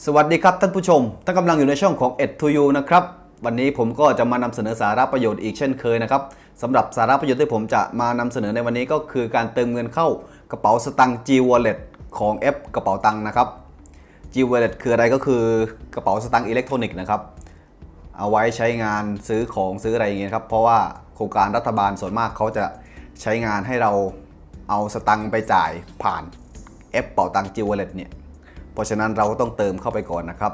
สวัสดีครับท่านผู้ชม ท่านกำลังอยู่ในช่องของ e d to you นะครับ วันนี้ผมก็จะมานำเสนอสาระประโยชน์อีกเช่นเคยนะครับสำหรับสาระประโยชน์ที่ผมจะมานำเสนอในวันนี้ก็คือการเติมเงินเข้ากระเป๋าสตังค์ G Wallet ของแอปกระเป๋าตังค์นะครับ G Wallet คืออะไรก็คือกระเป๋าสตางค์อิเล็กทรอนิกส์นะครับ เอาไว้ใช้งานซื้อของซื้ออะไรอย่างเงี้ยครับ เพราะว่าโครงการรัฐบาลส่วนมากเขาจะใช้งานให้เราเอาสตังค์ไปจ่ายผ่านแอปเป๋าตังค์ G Wallet เนี่ย เพราะฉะนั้นเราก็ต้องเติมเข้าไปก่อนนะครับ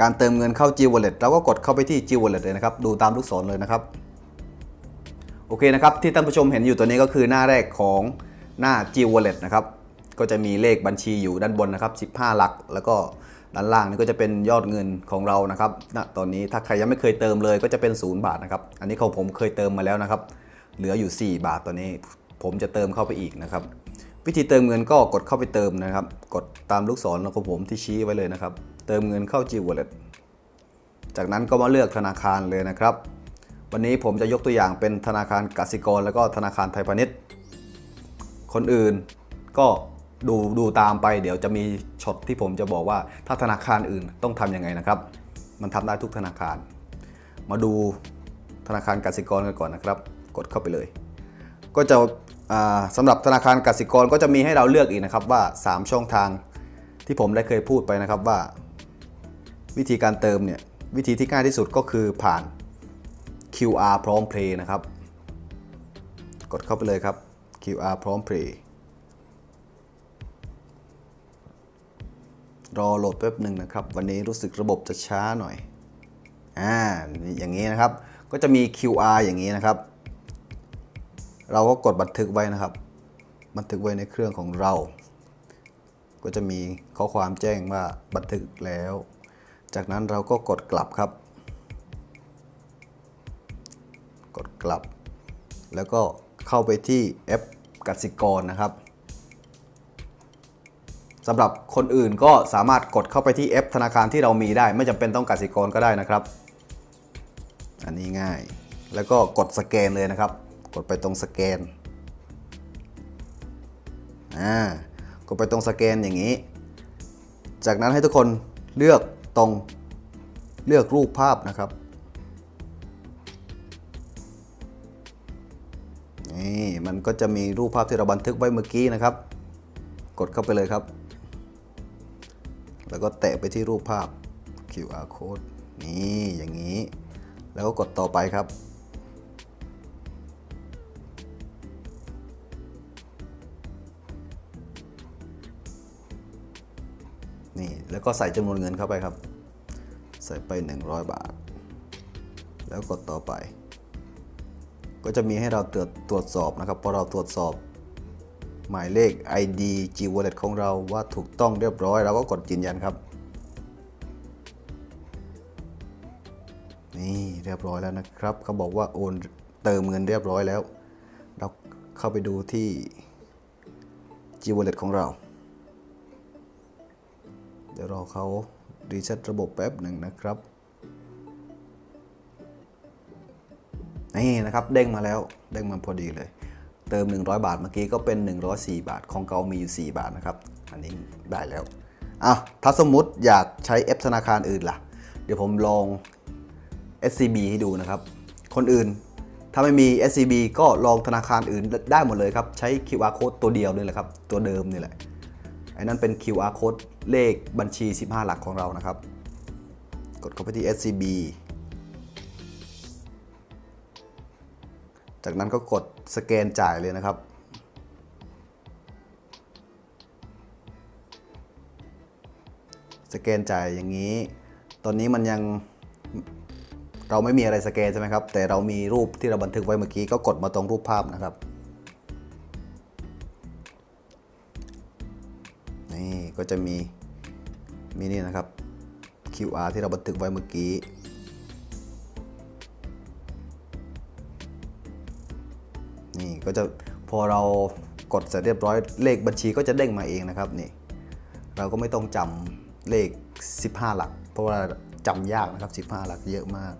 การเติมเงินเข้า G Wallet เราก็กดเข้าไปที่ G Wallet เลยนะครับ ดูตามลูกศรเลยนะครับ โอเคนะครับ ที่ท่านผู้ชมเห็นอยู่ตัวนี้ก็คือหน้าแรกของหน้า G Wallet นะครับ ก็จะมีเลขบัญชีอยู่ด้านบนนะครับ 15 หลัก แล้วก็ด้านล่างนี่ก็จะเป็นยอดเงินของเรานะครับณตอนนี้ถ้าใครยังไม่เคยเติมเลยก็จะเป็น 0 บาทนะครับ อันนี้ของผมเคยเติมมาแล้วนะครับ เหลืออยู่ 4 บาทตอนนี้ ผมจะเติมเข้าไปอีกนะครับ วิธีเติมเงินก็กดเข้าไปเติมนะครับ กดตามลูกศรของผมที่ชี้ไว้เลยนะครับ เติมเงินเข้า G Wallet จากนั้นก็มาเลือกธนาคารเลยนะครับ วันนี้ผมจะยกตัวอย่างเป็นธนาคารกสิกร แล้วก็ธนาคารไทยพาณิชย์ คนอื่นก็ดูดูตามไปเดี๋ยวจะมีช็อตที่ผมจะบอกว่าถ้าธนาคารอื่นต้องทำยังไงนะครับ มันทำได้ทุกธนาคาร มาดูธนาคารกสิกรกันก่อนนะครับ กดเข้าไปเลย ก็จะ สำหรับธนาคารกสิกรก็จะมีให้เราเลือกอีกนะครับว่า 3 ช่องทางที่ผมได้เคยพูดไปนะครับว่า วิธีการเติมเนี่ยวิธีที่ง่ายที่สุดก็คือผ่าน QR พร้อมเพลย์นะครับ กดเข้าไปเลยครับ QR พร้อมเพลย์รอโหลดแป๊บหนึ่งนะครับ วันนี้รู้สึกระบบจะช้าหน่อยอ่าอย่างนี้นะครับ ก็จะมี QR อย่างนี้นะครับ เราก็กดบันทึกไว้นะครับ บันทึกไว้ในเครื่องของเรา ก็จะมีข้อความแจ้งว่าบันทึกแล้ว จากนั้นเราก็กดกลับครับ กดกลับ แล้วก็เข้าไปที่แอปกสิกรนะครับสำหรับคนอื่นก็สามารถกดเข้าไปที่แอปธนาคารที่เรามีได้ ไม่จำเป็นต้องกสิกรก็ได้นะครับ อันนี้ง่าย แล้วก็กดสแกนเลยนะครับ ดไปตรงสแกนอ่ากดไปตรงสแกนอย่างนี้ จากนั้นให้ทุกคนเลือกตรงเลือกรูปภาพนะครับนี่มันก็จะมีรูปภาพที่เราบันทึกไว้เมื่อกี้นะครับ กดเข้าไปเลยครับ แล้วก็แตะไปที่รูปภาพ QR code นี่อย่างนี้ แล้วก็กดต่อไปครับ แล้วก็ใส่จำนวนเงินเข้าไปครับ ใส่ไป 100 บาท แล้วกดต่อไป ก็จะมีให้เราตรวจสอบนะครับพอเราตรวจสอบ หมายเลข ID G Wallet ของเราว่าถูกต้องเรียบร้อยเราก็กดยืนยันครับ นี่เรียบร้อยแล้วนะครับ เขาบอกว่าโอนเติมเงินเรียบร้อยแล้ว เราเข้าไปดูที่ G Wallet ของเรา ดี๋ยวรอเขารีเซ็ตระบบแป๊บหนึ่งนะครับนี่นะครับเด้งมาแล้วเด้งมาพอดีเลย เติม 100 บาทเมื่อกี้ก็เป็น 104 บาท ของเกามีอยู่ 4 บาทนะครับ อันนี้ได้แล้วอะถ้าสมมุติอยากใช้แอปธนาคารอื่นล่ะ เดี๋ยวผมลอง SCB ให้ดูนะครับ คนอื่นถ้าไม่มี SCB ก็ลองธนาคารอื่นได้หมดเลยครับ ใช้ QR code ตัวเดียวนี่แหละครับ ตัวเดิมนี่แหละ อ้นั่นเป็น QR code เลขบัญชี 15 หลักของเรานะครับ กดเข้าไปที่ SCB จากนั้นก็กดสแกนจ่ายเลยนะครับ สแกนจ่ายอย่างนี้ ตอนนี้มันยังเราไม่มีอะไรสแกนใช่ไหมครับ แต่เรามีรูปที่เราบันทึกไว้เมื่อกี้ก็กดมาตรงรูปภาพนะครับ ก็จะมีมีนี่นะครับ QR ที่เราบันทึกไว้เมื่อกี้ นี่ก็จะพอเรากดเสร็จเรียบร้อยเลขบัญชีก็จะเด้งมาเองนะครับนี่เราก็ไม่ต้องจำเลข 15 หลัก เพราะว่าจำยากนะครับ 15 หลักเยอะมาก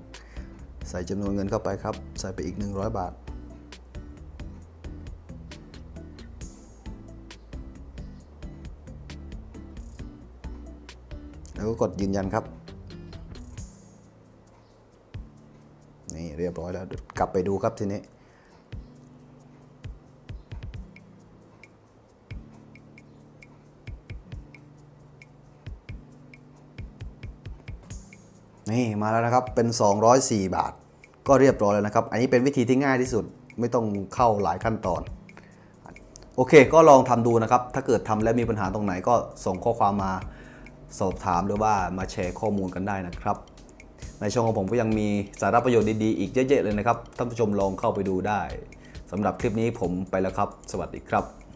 ใส่จำนวนเงินเข้าไปครับ ใส่ไปอีก 100 บาท แล้วก็กดยืนยันครับ นี่เรียบร้อยแล้วกลับไปดูครับทีนี้นี่มาแล้วนะครับ เป็น 204 บาท ก็เรียบร้อยแล้วนะครับ อันนี้เป็นวิธีที่ง่ายที่สุด ไม่ต้องเข้าหลายขั้นตอน โอเค ก็ลองทำดูนะครับ ถ้าเกิดทำแล้วมีปัญหาตรงไหนก็ส่งข้อความมา สอบถามหรือว่ามาแชร์ข้อมูลกันได้นะครับ ในช่องของผมก็ยังมีสาระประโยชน์ดีๆ อีกเยอะๆเลยนะครับท่านผู้ชมลองเข้าไปดูได้สำหรับคลิปนี้ผมไปแล้วครับ สวัสดีครับ